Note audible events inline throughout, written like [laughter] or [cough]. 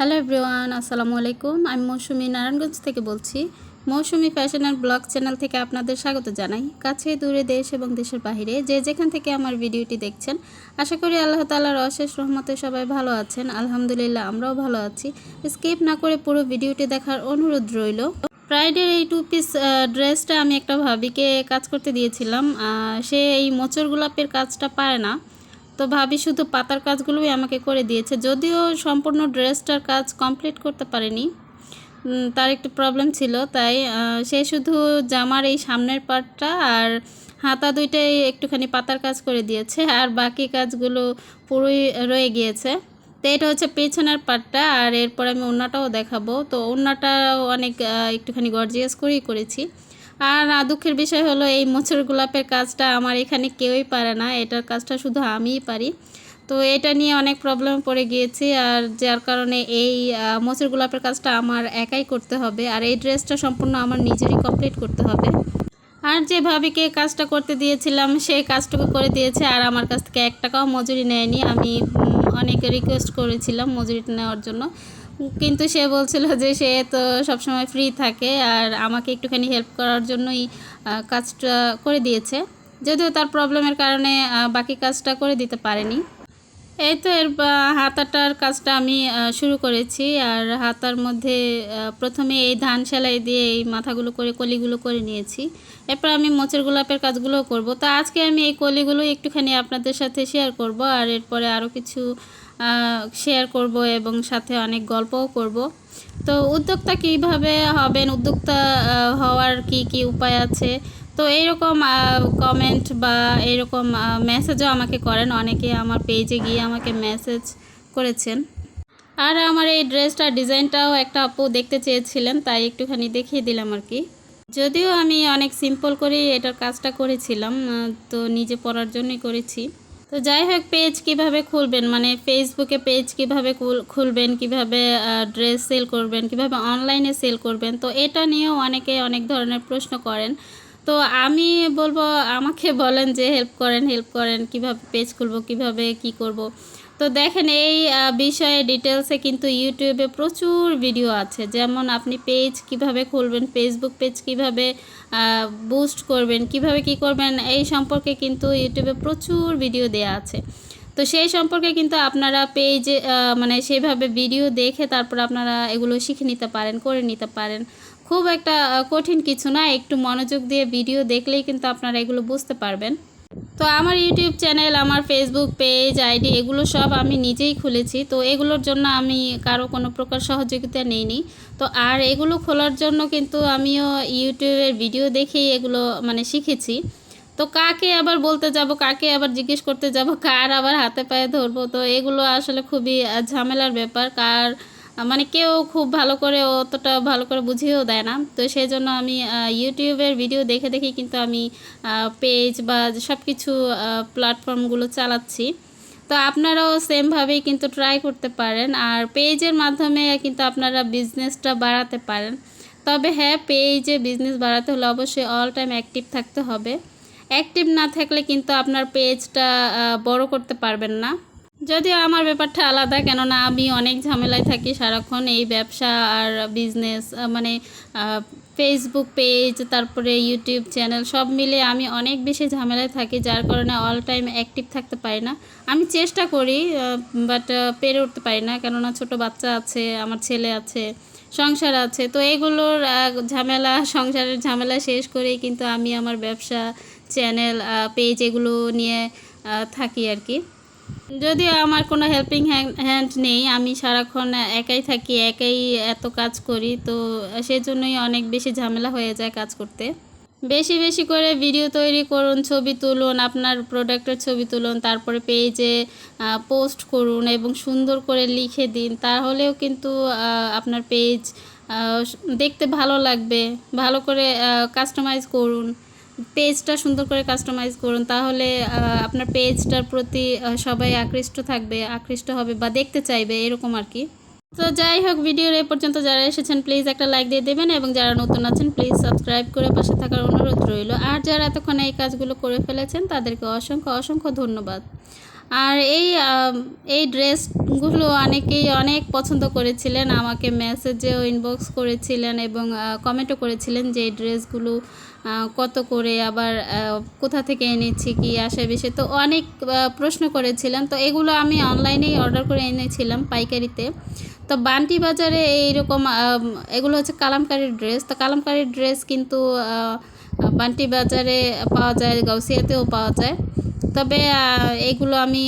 Hello everyone আসসালামু আলাইকুম। আমি মৌসুমি নারায়ণগঞ্জ থেকে বলছি। Mousumi fashion and blog channel থেকে আপনাদের স্বাগত জানাই। কাছে, দূরে, দেশ এবং দেশের বাইরে যে যেখান থেকে আমার ভিডিওটি দেখছেন, আশা করি আল্লাহ তালার অশেষ রহমতে সবাই ভালো আছেন। আলহামদুলিল্লাহ, আমরাও ভালো আছি। স্কিপ না করে পুরো ভিডিওটি দেখার অনুরোধ রইল। ফ্রাইডের এই টু পিস ড্রেসটা আমি একটা ভাবিকে কাজ করতে দিয়েছিলাম। সে এই মোচর গোলাপের কাজটা পারে না। তো ভাবি শুধু পাতার কাজগুলোই আমাকে করে দিয়েছে। যদিও সম্পূর্ণ ড্রেসটার কাজ কমপ্লিট করতে পারেনি। তার একটু প্রবলেম ছিল, তাই সে শুধু জামার এই সামনের পার্টটা আর হাতা দুইটাই একটুখানি পাতার কাজ করে দিয়েছে, আর বাকি কাজগুলো পুরোই রয়ে গিয়েছে। তো এটা হচ্ছে পেছনের পার্টটা আর এরপর আমি ওড়নাটাও দেখাবো। তো ওড়নাটাও অনেক একটুখানি গর্জিয়াস করেই করেছি। আর দুঃখের বিষয় হলো এই মোচর গোলাপের কাজটা আমার এখানে কেউই পারে না। এটার কাজটা শুধু আমিই পারি। তো এটা নিয়ে অনেক প্রবলেম পড়ে গিয়েছি আর যার কারণে এই মোচর গোলাপের কাজটা আমার একাই করতে হবে আর এই ড্রেসটা সম্পূর্ণ আমার নিজেরই কমপ্লিট করতে হবে। আর যে ভাবিকে কাজটা করতে দিয়েছিলাম সেই কাজটুকু করে দিয়েছে আর আমার কাছ থেকে এক টাকাও মজুরি নেয়নি। আমি অনেক রিকোয়েস্ট করেছিলাম মজুরিটা নেওয়ার জন্য। কিন্তু সে বলছিল যে সে তো সবসময় ফ্রি থাকে আর আমাকে একটুখানি হেল্প করার জন্যই কাজটা করে দিয়েছে। যদিও তার প্রবলেমের কারণে বাকি কাজটা করে দিতে পারেনি। এই তো এর হাতাটার কাজটা আমি শুরু করেছি আর হাতার মধ্যে প্রথমে এই ধান সেলাই দিয়ে এই মাথাগুলো করে, কলিগুলো করে নিয়েছি। এরপর আমি মোচের গোলাপের কাজগুলোও করব। তা আজকে আমি এই কলিগুলো একটুখানি আপনাদের সাথে শেয়ার করব আর এরপরে আরও কিছু শেয়ার করব এবং সাথে অনেক গল্পও করব। তো উদ্যোক্তা কীভাবে হবেন? উদ্যোক্তা হওয়ার কি কি উপায় আছে? তো এইরকম কমেন্ট বা এইরকম মেসেজও আমাকে করেন। অনেকে আমার পেজে গিয়ে আমাকে মেসেজ করেছেন। আর আমার এই ড্রেসটার ডিজাইনটাও একটা আপু দেখতে চেয়েছিলেন, তাই একটুখানি দেখিয়ে দিলাম আর কি। যদিও আমি অনেক সিম্পল করেই এটার কাজটা করেছিলাম তো নিজে পড়ার জন্যই করেছি। তো যাই হোক পেজ কীভাবে খুলবেন? মানে ফেসবুকে পেজ কীভাবে খুলবেন? কীভাবে ড্রেস সেল করবেন? কীভাবে অনলাইনে সেল করবেন? তো এটা নিয়েও অনেকে অনেক ধরনের প্রশ্ন করেন। তো আমি বলব, আমাকে বলেন যে হেল্প করেন হেল্প করেন, কীভাবে পেজ খুলবো, কীভাবে কি করব? তো দেখেন এই বিষয়ে ডিটেলসে কিন্তু ইউটিউবে প্রচুর ভিডিও আছে। যেমন আপনি পেজ কীভাবে খুলবেন ফেসবুক পেজ কীভাবে বুস্ট করবেন, কীভাবে কি করবেন, এই সম্পর্কে কিন্তু ইউটিউবে প্রচুর ভিডিও দেয়া আছে। তো সেই সম্পর্কে কিন্তু আপনারা পেজে মানে সেইভাবে ভিডিও দেখে তারপর আপনারা এগুলো শিখে নিতে পারেন, করে নিতে পারেন। খুব একটা কঠিন কিছু না, একটু মনোযোগ দিয়ে ভিডিও দেখলেই কিন্তু আপনারা এগুলো বুঝতে পারবেন। তো আমার ইউটিউব চ্যানেল, আমার ফেসবুক পেজ আইডি এগুলো সব আমি নিজেই খুলেছি। তো এগুলোর জন্য আমি কারও কোনো প্রকার সহযোগিতা নেইনি। তো আর এগুলো খোলার জন্য কিন্তু আমিও ইউটিউবের ভিডিও দেখেই এগুলো মানে শিখেছি। তো কাকে আবার বলতে যাব, কাকে আবার জিজ্ঞেস করতে যাব, কার আবার হাতে পায়ে ধরবো? তো এগুলো আসলে খুবই ঝামেলার ব্যাপার। কার মানে কেউ খুব ভালো করে অতটা ভালো করে বুঝিয়েও দেয় না। তো সেই জন্য আমি ইউটিউবের ভিডিও দেখে দেখে কিন্তু আমি পেজ বা সব কিছু প্ল্যাটফর্মগুলো চালাচ্ছি। তো আপনারাও সেমভাবেই কিন্তু ট্রাই করতে পারেন। আর পেজের মাধ্যমে কিন্তু আপনারা বিজনেসটা বাড়াতে পারেন। তবে হ্যাঁ পেজে বিজনেস বাড়াতে হলে অবশ্যই অল টাইম অ্যাক্টিভ থাকতে হবে। অ্যাক্টিভ না থাকলে কিন্তু আপনার পেজটা বড় করতে পারবেন না। যদিও আমার ব্যাপারটা আলাদা, কেননা আমি অনেক ঝামেলায় থাকি সারাক্ষণ এই ব্যবসা আর বিজনেস মানে ফেসবুক পেজ তারপরে ইউটিউব চ্যানেল সব মিলে আমি অনেক বেশি ঝামেলায় থাকি, যার কারণে অল টাইম অ্যাক্টিভ থাকতে পারি না। আমি চেষ্টা করি বাট পেরে উঠতে পারি না, কেননা ছোট বাচ্চা আছে, আমার ছেলে আছে, সংসার আছে, তো এগুলোর ঝামেলা, [laughs] সংসারের ঝামেলা শেষ করেই কিন্তু আমি আমার ব্যবসা চ্যানেল পেজ এগুলো নিয়ে থাকি আর কি। যদিও আমার কোনো হেল্পিং হ্যান্ড নেই, আমি সারাক্ষণ একাই থাকি, একাই এত কাজ করি, তো সেজন্যই অনেক বেশি ঝামেলা হয়ে যায় কাজ করতে। বেশি বেশি করে ভিডিও তৈরি করুন, ছবি তুলুন, আপনার প্রোডাক্টের ছবি তুলুন, তারপরে পেজে পোস্ট করুন এবং সুন্দর করে লিখে দিন, তাহলেও কিন্তু আপনার পেজ দেখতে ভালো লাগবে। ভালো করে কাস্টমাইজ করুন। পেজটা সুন্দর করে কাস্টমাইজ করুন, তাহলে আপনার পেজটার প্রতি সবাই আকৃষ্ট থাকবে, আকৃষ্ট হবে বা দেখতে চাইবে, এরকম আর কি। তো যাই হোক, ভিডিওর এ পর্যন্ত যারা এসেছেন প্লিজ একটা লাইক দিয়ে দেবেন এবং যারা নতুন আছেন প্লিজ সাবস্ক্রাইব করে পাশে থাকার অনুরোধ রইল। আর যারা এতক্ষণ এই কাজগুলো করে ফেলেছেন, তাদেরকে অসংখ্য অসংখ্য ধন্যবাদ। আর এই এই ড্রেসগুলো অনেকেই অনেক পছন্দ করেছিলেন, আমাকে মেসেজেও ইনবক্স করেছিলেন এবং কমেন্টও করেছিলেন যে এই ড্রেসগুলো কত করে আবার কোথা থেকে এনেছি, কি আসে বেশি তো অনেক প্রশ্ন করেছিলেন। তো এগুলো আমি অনলাইনেই অর্ডার করে এনেছিলাম পাইকারিতে। তো বান্টি বাজারে এইরকম এগুলো হচ্ছে কালামকারির ড্রেস তো কালামকারির ড্রেস কিন্তু বান্টি বাজারে পাওয়া যায়, গাউসিয়াতেও পাওয়া যায়। তবে এগুলো আমি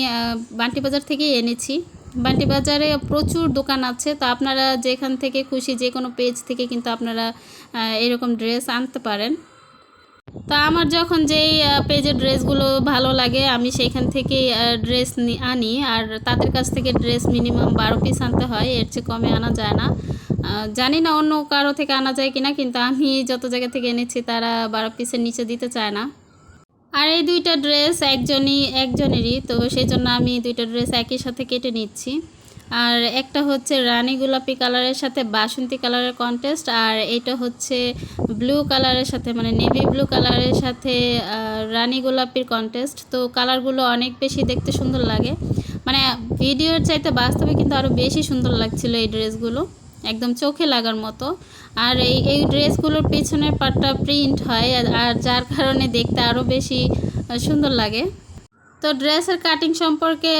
বান্টি বাজার থেকেই এনেছি। বান্টি বাজারে প্রচুর দোকান আছে, তো আপনারা যেখান থেকে খুশি যে কোনো পেজ থেকে কিন্তু আপনারা এরকম ড্রেস আনতে পারেন। তা আমার যখন যেই পেজের ড্রেসগুলো ভালো লাগে, আমি সেইখান থেকেই ড্রেস আনি। আর তাদের কাছ থেকে ড্রেস মিনিমাম বারো পিস আনতে হয়, এর চেয়ে কমে আনা যায় না। জানি না অন্য কারও থেকে আনা যায় কিনা, কিন্তু আমি যত জায়গা থেকে এনেছি, তারা বারো পিসের নিচে দিতে চায় না। আর এই দুইটা ড্রেস একজনই, একজনেরই, তো সেই জন্য আমি দুইটা ড্রেস একই সাথে কেটে নিচ্ছি। আর একটা হচ্ছে রানী গোলাপি কালারের সাথে বাসন্তী কালারের কন্টেস্ট, আর এটা হচ্ছে ব্লু কালারের সাথে মানে নেভি ব্লু কালারের সাথে রানী গোলাপির কন্টেস্ট। তো কালারগুলো অনেক বেশি দেখতে সুন্দর লাগে। মানে ভিডিওর চাইতে বাস্তবে কিন্তু আরও বেশি সুন্দর লাগছিল এই ড্রেসগুলো। একদম চোখে লাগার মতো। আর এই এই ড্রেসগুলোর পেছনের পাটটা প্রিন্ট হয়, আর- যার কারণে দেখতে আরও বেশি সুন্দর লাগে। তো ড্রেসের কাটিং সম্পর্কে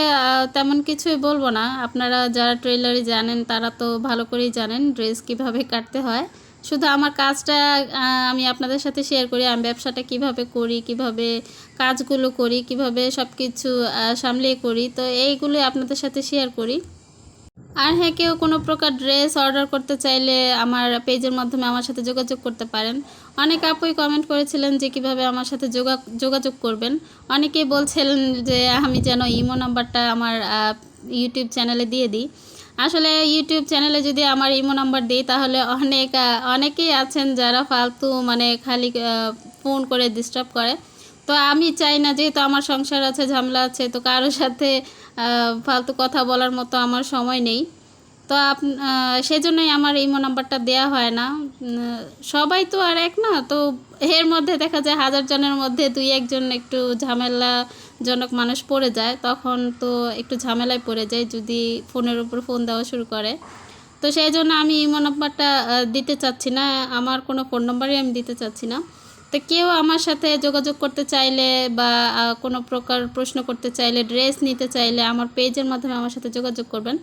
তেমন কিছুই বলব না। আপনারা যারা ট্রেলারে জানেন, তারা তো ভালো করেই জানেন ড্রেস কীভাবে কাটতে হয়। শুধু আমার কাজটা আমি আপনাদের সাথে শেয়ার করি, আমি ব্যবসাটা কীভাবে করি, কীভাবে কাজগুলো করি, কীভাবে সব কিছু সামলিয়ে করি। তো এইগুলোই আপনাদের সাথে শেয়ার করি। আর হ্যাঁ কেউ কোনো প্রকার ড্রেস অর্ডার করতে চাইলে আমার পেজের মাধ্যমে আমার সাথে যোগাযোগ করতে পারেন। অনেক আপুই কমেন্ট করেছিলেন যে কীভাবে আমার সাথে যোগা, যোগাযোগ করবেন। অনেকেই বলছিলেন যে আমি যেন ইমো নাম্বারটা আমার ইউটিউব চ্যানেলে দিয়ে দিই। আসলে ইউটিউব চ্যানেলে যদি আমার ইমো নাম্বার দিই, তাহলে অনেক অনেকেই আছেন যারা ফালতু মানে খালি ফোন করে ডিস্টার্ব করে। তো আমি চাই না, যেহেতু আমার সংসার আছে, ঝামেলা আছে, তো কারোর সাথে ফালতু কথা বলার মতো আমার সময় নেই। তো আপ সেজন্যই আমার ইমো নাম্বারটা দেওয়া হয় না। সবাই তো আর এক না, তো এর মধ্যে দেখা যায় হাজার জনের মধ্যে দুই একজন একটু ঝামেলাজনক মানুষ পড়ে যায়, তখন তো একটু ঝামেলায় পড়ে যায় যদি ফোনের উপর ফোন দেওয়া শুরু করে। তো সেই জন্য আমি ইমো নাম্বারটা দিতে চাচ্ছি না, আমার কোনো ফোন নাম্বারই আমি দিতে চাচ্ছি না। তো কেউ আমার সাথে যোগাযোগ করতে চাইলে বা কোনো প্রকার প্রশ্ন করতে চাইলে ড্রেস নিতে চাইলে আমার পেজের মাধ্যমে আমার সাথে যোগাযোগ করবেন।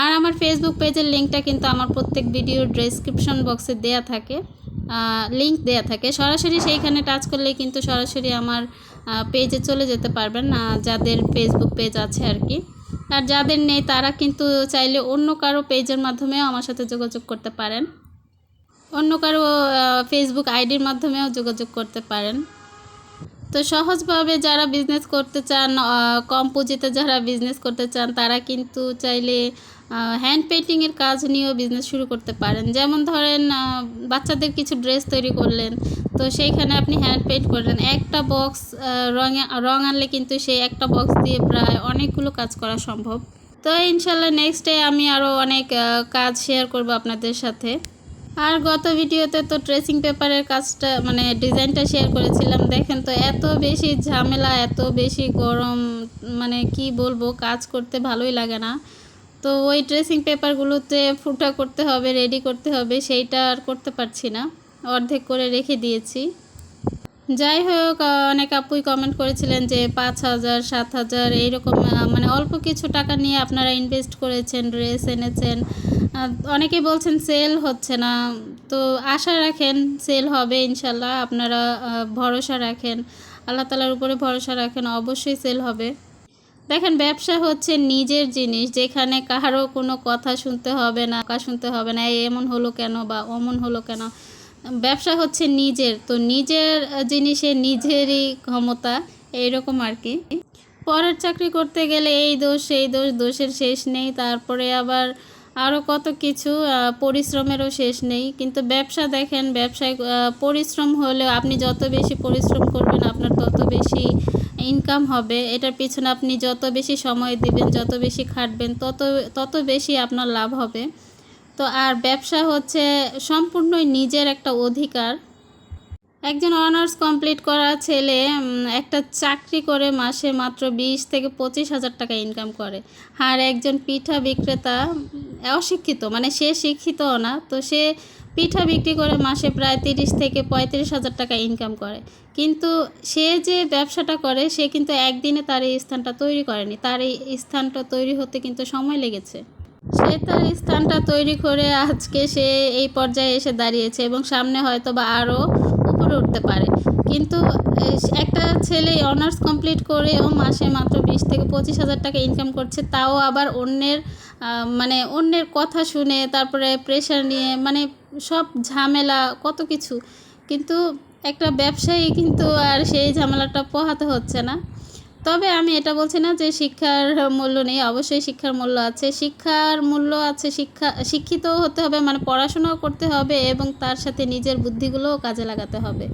আর আমার ফেসবুক পেজের লিঙ্কটা কিন্তু আমার প্রত্যেক ভিডিওর ডেসক্রিপশন বক্সে দেয়া থাকে লিঙ্ক দেয়া থাকে। সরাসরি সেইখানে টাচ করলেই কিন্তু সরাসরি আমার পেজে চলে যেতে পারবেন যাদের ফেসবুক পেজ আছে আর কি। আর যাদের নেই তারা কিন্তু চাইলে অন্য কারও পেজের মাধ্যমেও আমার সাথে যোগাযোগ করতে পারেন। অন্য কারও ফেসবুক আইডির মাধ্যমেও যোগাযোগ করতে পারেন। তো সহজভাবে যারা বিজনেস করতে চান কম পুঁজিতে যারা বিজনেস করতে চান, তারা কিন্তু চাইলে হ্যান্ড পেন্টিংয়ের কাজ নিয়েও বিজনেস শুরু করতে পারেন। যেমন ধরেন বাচ্চাদের কিছু ড্রেস তৈরি করলেন, তো সেইখানে আপনি হ্যান্ড পেন্ট করলেন। একটা বক্স রঙ রঙ আনলে কিন্তু সেই একটা বক্স দিয়ে প্রায় অনেকগুলো কাজ করা সম্ভব। তো ইনশাল্লাহ নেক্সট ডে আমি আরও অনেক কাজ শেয়ার করব আপনাদের সাথে। আর গত ভিডিওতে তো ট্রেসিং পেপারের কাজটা মানে ডিজাইনটা শেয়ার করেছিলাম। দেখেন তো, এত বেশি ঝামেলা, এত বেশি গরম মানে কি বলব, কাজ করতে ভালোই লাগে না। তো ওই ড্রেসিং পেপারগুলোতে ফুটা করতে হবে রেডি করতে হবে, সেইটা আর করতে পারছি না। অর্ধেক করে রেখে দিয়েছি। যাই হোক, অনেক আপুই কমেন্ট করেছিলেন যে পাঁচ হাজার, সাত হাজার, এইরকম মানে অল্প কিছু টাকা নিয়ে আপনারা ইনভেস্ট করেছেন ড্রেস এনেছেন। আহ, অনেকেই বলছেন সেল হচ্ছে না। তো আশা রাখেন সেল হবে ইনশাল্লাহ আপনারা ভরসা রাখেন। আল্লাহ তালার উপরে ভরসা রাখেন অবশ্যই সেল হবে। দেখেন ব্যবসা হচ্ছে নিজের জিনিস যেখানে কারও কোনো কথা শুনতে হবে না কথা শুনতে হবে না এমন হলো কেন বা অমন হলো কেন। ব্যবসা হচ্ছে নিজের তো নিজের জিনিসে নিজেরই ক্ষমতা এইরকম আর কি। পরের চাকরি করতে গেলে এই দোষ সেই দোষ দোষের শেষ নেই তারপরে আবার আরও কত কিছু পরিশ্রমেরও শেষ নেই। কিন্তু ব্যবসা দেখেন, ব্যবসায় পরিশ্রম হলেও আপনি যত বেশি পরিশ্রম করবেন, আপনার তত বেশি ইনকাম হবে। এটার পিছনে আপনি যত বেশি সময় দিবেন, যত বেশি খাটবেন, তত তত বেশি আপনার লাভ হবে। তো আর ব্যবসা হচ্ছে সম্পূর্ণই নিজের একটা অধিকার। একজন অনার্স কমপ্লিট করা ছেলে একটা চাকরি করে মাসে মাত্র বিশ থেকে পঁচিশ হাজার টাকা ইনকাম করে। আর একজন পিঠা বিক্রেতা অশিক্ষিত মানে সে শিক্ষিত না, তো সে পিঠা বিক্রি করে মাসে প্রায় তিরিশ থেকে পঁয়ত্রিশ হাজার টাকা ইনকাম করে। কিন্তু সে যে ব্যবসাটা করে, সে কিন্তু একদিনে তার এই স্থানটা তৈরি করেনি। তার এই স্থানটা তৈরি হতে কিন্তু সময় লেগেছে। সে তার স্থানটা তৈরি করে আজকে সে এই পর্যায়ে এসে দাঁড়িয়েছে এবং সামনে হয়তো বা আরও উপরে উঠতে পারে। কিন্তু একটা ছেলে অনার্স কমপ্লিট করেও মাসে মাত্র বিশ থেকে পঁচিশ হাজার টাকা ইনকাম করছে, তাও আবার অন্যের মানে অন্যের কথা শুনে, তারপরে প্রেশার নিয়ে মানে সব ঝামেলা, কত কিছু। কিন্তু একটা ব্যবসায়ী কিন্তু আর সেই ঝামেলাটা পোহাতে হচ্ছে না। তবে আমি এটা বলছি না যে শিক্ষার মূল্য নেই, অবশ্যই শিক্ষার মূল্য আছে। শিক্ষার মূল্য আছে, শিক্ষা, শিক্ষিতও হতে হবে মানে পড়াশোনাও করতে হবে এবং তার সাথে নিজের বুদ্ধিগুলোও কাজে লাগাতে হবে।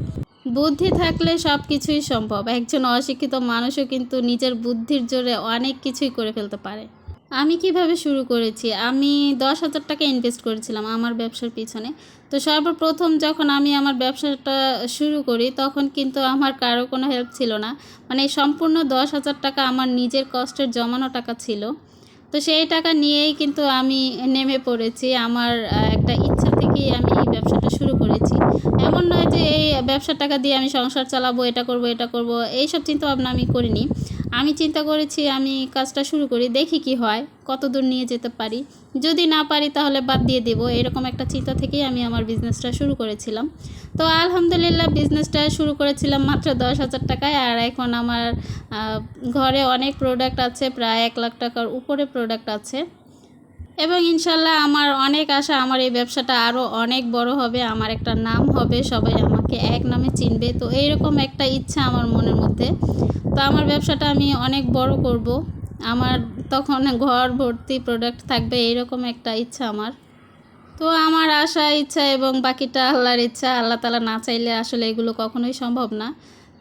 বুদ্ধি থাকলে সব কিছুই সম্ভব। একজন অশিক্ষিত মানুষও কিন্তু নিজের বুদ্ধির জোরে অনেক কিছুই করে ফেলতে পারে। আমি কীভাবে শুরু করেছি? আমি দশ হাজার টাকা ইনভেস্ট করেছিলাম আমার ব্যবসার পিছনে। তো সর্বপ্রথম যখন আমি আমার ব্যবসাটা শুরু করি, তখন কিন্তু আমার কারও কোনো হেল্প ছিল না। মানে সম্পূর্ণ দশ হাজার টাকা আমার নিজের কষ্টের জমানো টাকা ছিল। তো সেই টাকা নিয়েই কিন্তু আমি নেমে পড়েছি। আমার একটা ইচ্ছা থেকেই আমি এই ব্যবসাটা শুরু করেছি। এমন নয় যে এই ব্যবসার টাকা দিয়ে আমি সংসার চালাবো, এটা করব এটা করব, এইসব চিন্তা ভাবনা আমি করিনি। আমি চিন্তা করেছি, আমি কাজটা শুরু করি, দেখি কি হয় কত দূর নিয়ে যেতে পারি। যদি না পারি তাহলে বাদ দিয়ে দেব। এরকম একটা চিন্তা থেকেই আমি আমার বিজনেসটা শুরু করেছিলাম। তো আলহামদুলিল্লাহ বিজনেসটা শুরু করেছিলাম মাত্র দশ হাজার টাকায়। আর এখন আমার ঘরে অনেক প্রোডাক্ট আছে, প্রায় এক লাখ টাকার উপরে প্রোডাক্ট আছে। এবং ইনশাল্লাহ আমার অনেক আশা, আমার এই ব্যবসাটা আরও অনেক বড় হবে, আমার একটা নাম হবে, সবাই আমাকে এক নামে চিনবে। তো এইরকম একটা ইচ্ছা আমার মনের মধ্যে। তো আমার ব্যবসাটা আমি অনেক বড় করব। আমার তখন ঘর ভর্তি প্রোডাক্ট থাকবে, এইরকম একটা ইচ্ছা আমার। তো আমার আশা, ইচ্ছা এবং বাকিটা আল্লাহর ইচ্ছা, আল্লাহ তালা না চাইলে আসলে এগুলো কখনোই সম্ভব না।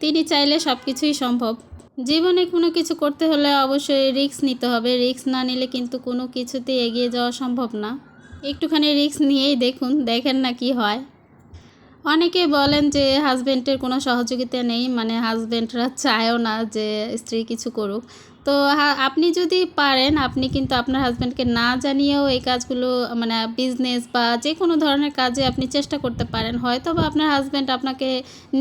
তিনি চাইলে সব কিছুই সম্ভব। জীবনে কোনো কিছু করতে হলে অবশ্যই রিস্ক নিতে হবে। রিস্ক না নিলে কিন্তু কোনো কিছুতে এগিয়ে যাওয়া সম্ভব না। একটুখানি রিস্ক নিয়েই দেখুন, দেখেন না কি হয়। অনেকে বলেন যে হাজব্যান্ডের কোনো সহযোগিতা নেই মানে হাজব্যান্ডরা চায়ও না যে স্ত্রী কিছু করুক। তো আপনি যদি পারেন, আপনি কিন্তু আপনার হাজব্যান্ডকে না জানিয়েও এই কাজগুলো মানে বিজনেস বা যে কোনো ধরনের কাজে আপনি চেষ্টা করতে পারেন। হয়তো বা আপনার হাজব্যান্ড আপনাকে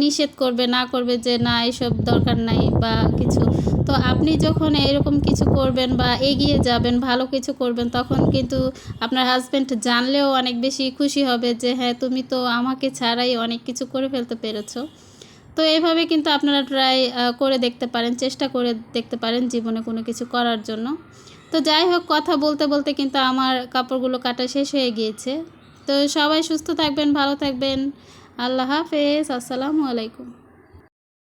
নিষেধ করবে, না করবে যে, না, এসব দরকার নাই বা কিছু। তো আপনি যখন এরকম কিছু করবেন বা এগিয়ে যাবেন, ভালো কিছু করবেন, তখন কিন্তু আপনার হাজব্যান্ড জানলেও অনেক বেশি খুশি হবে যে হ্যাঁ তুমি তো আমাকে ছাড়াই অনেক কিছু করে ফেলতে পেরেছ। তো এইভাবে কিন্তু আপনারা ট্রাই করে দেখতে পারেন, চেষ্টা করে দেখতে পারেন জীবনে কোনো কিছু করার জন্য। তো যাই হোক, কথা বলতে বলতে কিন্তু আমার কাপড়গুলো কাটা শেষ হয়ে গিয়েছে। তো সবাই সুস্থ থাকবেন, ভালো থাকবেন। আল্লাহ হাফেজ, আসসালামু আলাইকুম।